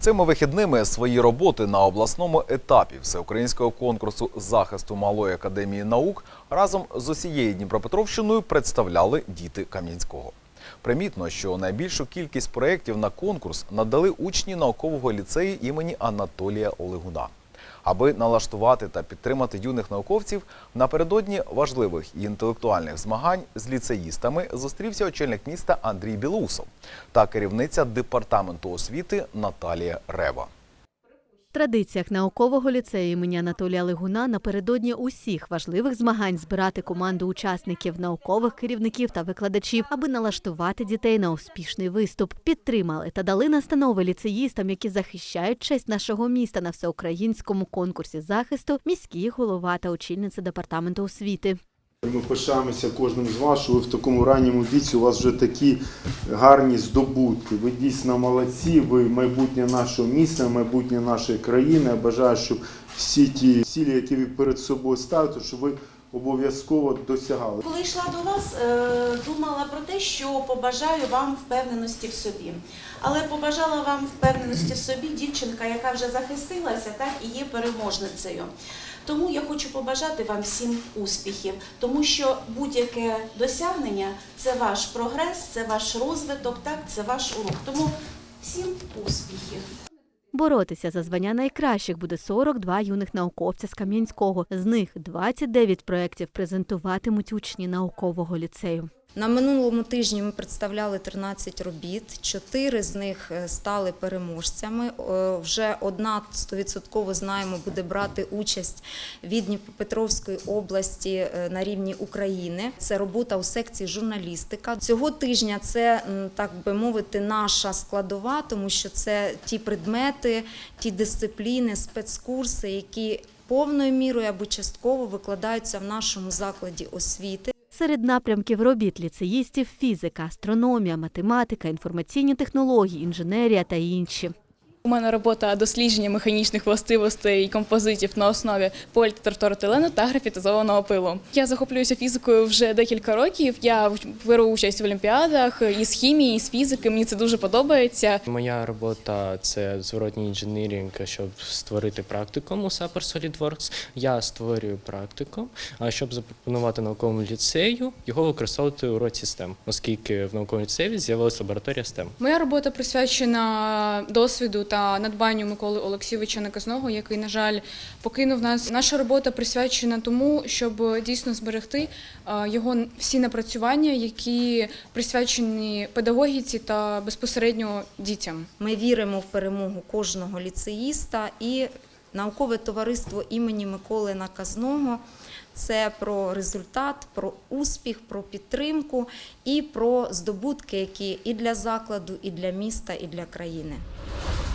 Цими вихідними свої роботи на обласному етапі всеукраїнського конкурсу захисту малої академії наук разом з усією Дніпропетровщиною представляли діти Кам'янського. Примітно, що найбільшу кількість проєктів на конкурс надали учні наукового ліцею імені Анатолія Олегуна. Аби налаштувати та підтримати юних науковців, напередодні важливих і інтелектуальних змагань з ліцеїстами зустрівся очільник міста Андрій Білоусов та керівниця департаменту освіти Наталія Рева. Традиціях наукового ліцею імені Анатолія Лигуна напередодні усіх важливих змагань збирати команду учасників, наукових керівників та викладачів, аби налаштувати дітей на успішний виступ. Підтримали та дали настанови ліцеїстам, які захищають честь нашого міста на всеукраїнському конкурсі захисту, міський голова та очільниця департаменту освіти. Ми пишаємося кожним з вас, що ви в такому ранньому віці у вас вже такі гарні здобутки. Ви дійсно молодці, ви майбутнє нашого міста, майбутнє нашої країни. Я бажаю, щоб всі ті цілі, які ви перед собою ставите, щоб ви обов'язково досягали. Коли йшла до вас, е, думала про те, що побажаю вам впевненості в собі. Але побажала вам впевненості в собі дівчинка, яка вже захистилася, так і є переможницею. Тому я хочу побажати вам всім успіхів, тому що будь-яке досягнення це ваш прогрес, це ваш розвиток, так це ваш урок. Тому всім успіхів. Боротися за звання найкращих буде 42 юних науковця з Кам'янського. З них 29 проєктів презентуватимуть учні наукового ліцею. На минулому тижні ми представляли 13 робіт. Чотири з них е, стали переможцями. Е, Вже одна 100% знаємо буде брати участь від Дніпропетровської області е, на рівні України. Це робота у секції журналістика. Цього тижня це так би мовити наша складова, тому що це ті предмети, ті дисципліни, спецкурси, які повною мірою або частково викладаються в нашому закладі освіти. Серед напрямків робіт ліцеїстів фізика, астрономія, математика, інформаційні технології, інженерія та інші. У мене робота дослідження механічних властивостей композитів на основі політертортилену та графітизованого пилу. Я захоплююся фізикою вже декілька років. Я беру участь в олімпіадах із хімії, із фізики. Мені це дуже подобається. Моя робота це зворотній інженірінг, щоб створити практикум у Сапер SolidWorks. Я створюю практикум, а щоб запропонувати науковому ліцею його використовувати у році STEM, оскільки в науковому ліцеї з'явилася лабораторія STEM. Моя робота присвячена досвіду та надбанню Миколи Олексійовича Наказного, який, на жаль, покинув нас. Наша робота присвячена тому, щоб дійсно зберегти е, його всі напрацювання, які присвячені педагогіці та безпосередньо дітям. Ми віримо в перемогу кожного ліцеїста і наукове товариство імені Миколи Наказного. Це про результат, про успіх, про підтримку і про здобутки, які і для закладу, і для міста, і для країни.